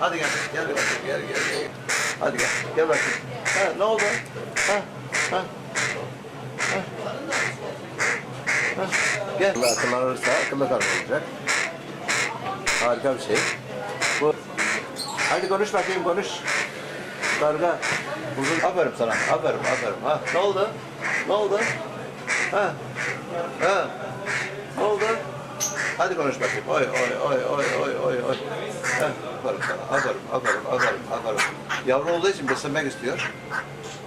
Hadi gel. Gel bakayım. Gel gel gel. Hadi gel. Gel bakayım. Ha, ne oldu? Ha, ha. Ha. Ha. Gel. Allah akıllanırsa akıllı karga olacak. Harika bir şey. Bu. Hadi konuş bakayım konuş. Karga. Uzun. Aferin sana. Aferin aferin. Ha, ne oldu? Ne oldu? Ha. Ha. Hadi konuş bakayım. Oy oy oy oy oy oy oy. Aferin sana. Aferin, aferin, aferin, aferin. Yavru olduğu için beslemek istiyor.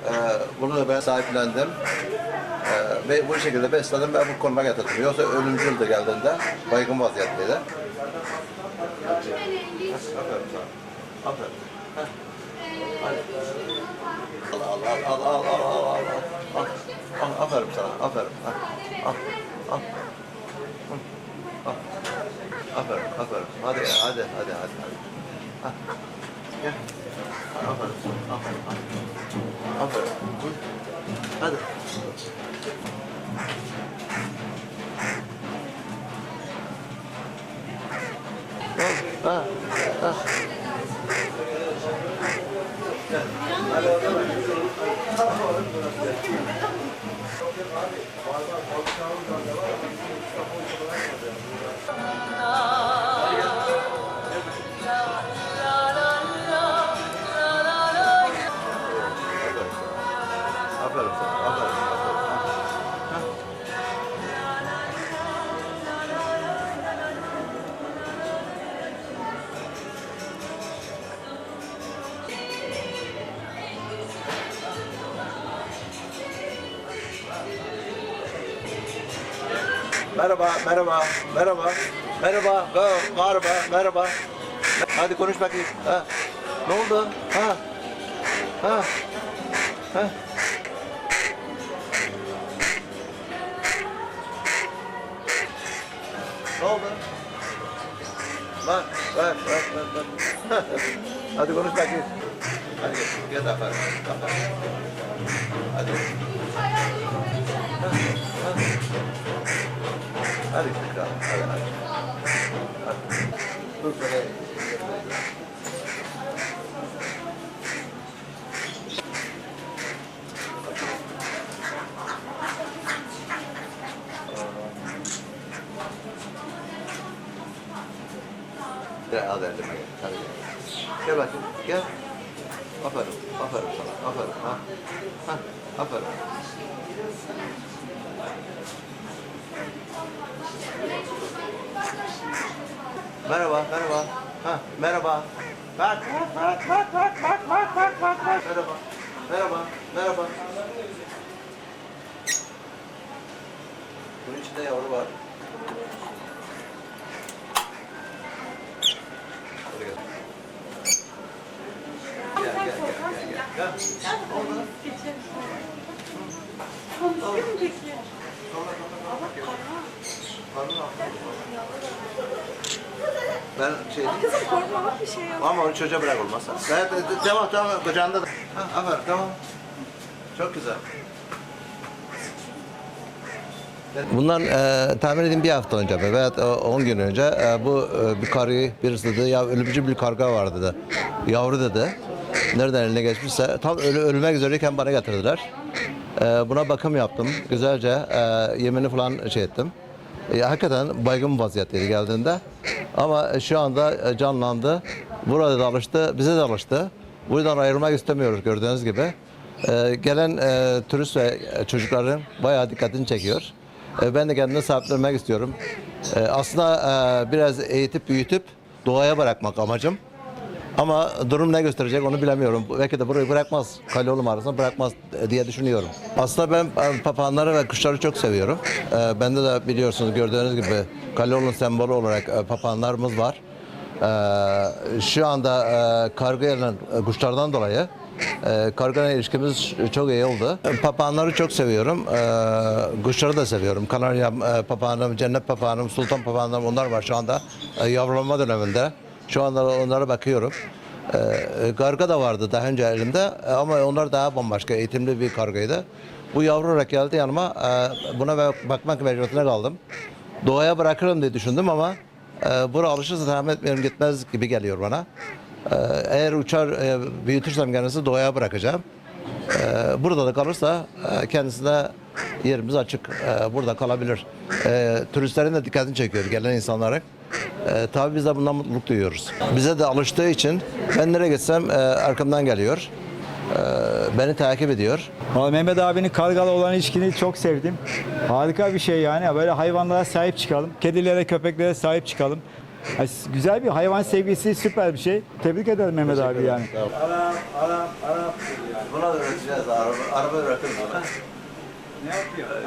Ee, bunu da ben sahiplendim. Ee, ve bu şekilde besledim ve bu konuma getirdim. Yoksa ölümcüldü geldiğinde. Baygın vaziyetteydi. Aferin sana. Aferin. Heh. Al al al al al al al. Al. Al. Aferin sana. Aferin. Al. Al. Al. Aferin, aferin. Hadi, hadi, hadi, hadi. hadi. Ha. Gel. Aferin, aferin, aferin. Aferin. Hadi. Ha, ha, ha. Var var, balıkçı ağır var da var. Kitap olarak var. Merhaba, merhaba, merhaba, merhaba, merhaba, merhaba. Hadi konuş bakayım. Ha. Ne oldu? Ha. Ha. Ha. Ne oldu? Bak, bak, bak, bak, bak. Hadi konuş bakayım. Hadi gel, gel aferin. aferin. Hadi. Ha, ha. Hadi tekrar, hadi, hadi. Hadi. Dur böyle. Al elime gel. Hadi gel. Gel bakayım. Gel. Aferin. Aferin sana. Aferin. Ha. Ha. Aferin. Merhaba, merhaba. Ha, merhaba. Bak, bak, bak, bak, bak, bak, bak, bak, bak. Merhaba. Merhaba, merhaba. Bunun içinde yavru var. Hadi gel. Gel, gel, gel, gel, gel. Gel. Ben şey Kızım korkma bir şey yok. ama onu çocuğa bırak olmazsa. Evet, devam, devam. Kucağında da. Ha, aferin, tamam. Çok güzel. Bundan e, tahmin edeyim bir hafta önce be, veya 10 gün önce e, bu e, bir karıyı birisi dedi ya ölümcül bir karga var dedi. Yavru dedi. Nereden eline geçmişse tam ölü, ölmek üzereyken bana getirdiler. E, buna bakım yaptım. Güzelce e, yemini falan şey ettim. E, hakikaten baygın vaziyetteydi geldiğinde. Ama şu anda e, canlandı. Burada da alıştı, bize de alıştı. Buradan ayrılmak istemiyoruz gördüğünüz gibi. E, gelen e, turist ve e, çocukların bayağı dikkatini çekiyor. E, ben de kendini sahiplenmek istiyorum. E, aslında e, biraz eğitip büyütüp doğaya bırakmak amacım. Ama durum ne gösterecek onu bilemiyorum. Belki de burayı bırakmaz. Kaleoğlu mağarasını bırakmaz diye düşünüyorum. Aslında ben papağanları ve kuşları çok seviyorum. E, Bende de biliyorsunuz gördüğünüz gibi Kaleoğlu'nun sembolü olarak e, papağanlarımız var. E, Şu anda e, karga yenen e, kuşlardan dolayı e, kargayla ilişkimiz çok iyi oldu. E, Papağanları çok seviyorum. E, kuşları da seviyorum. Kanarya e, papağanım, cennet papağanım, sultan papağanım onlar var şu anda e, yavrulanma döneminde. Şu anda onlara bakıyorum. Ee, karga da vardı daha önce elimde e, ama onlar daha bambaşka eğitimli bir kargaydı. Bu yavru olarak geldi yanıma. Ee, buna bak- bakmak mecburiyetine kaldım. Doğaya bırakırım diye düşündüm ama e, bura alışırsa tahmin etmiyorum gitmez gibi geliyor bana. Ee, eğer uçar e, büyütürsem kendisi doğaya bırakacağım. Burada da kalırsa e, kendisine yerimiz açık. Ee, burada kalabilir. Ee, turistlerin de dikkatini çekiyor gelen insanların. Ee, tabii biz de bundan mutluluk duyuyoruz. Bize de alıştığı için ben nereye gitsem e, arkamdan geliyor. Ee, beni takip ediyor. Vallahi Mehmet abinin kargalı olan ilişkini çok sevdim. Harika bir şey yani. Böyle hayvanlara sahip çıkalım. Kedilere, köpeklere sahip çıkalım. Yani güzel bir hayvan sevgisi süper bir şey. Tebrik ederim Mehmet abi yani. Arap, Arap, Arap. Buna da öğreteceğiz. Araba, araba öğretiriz buna. Ne yapıyor?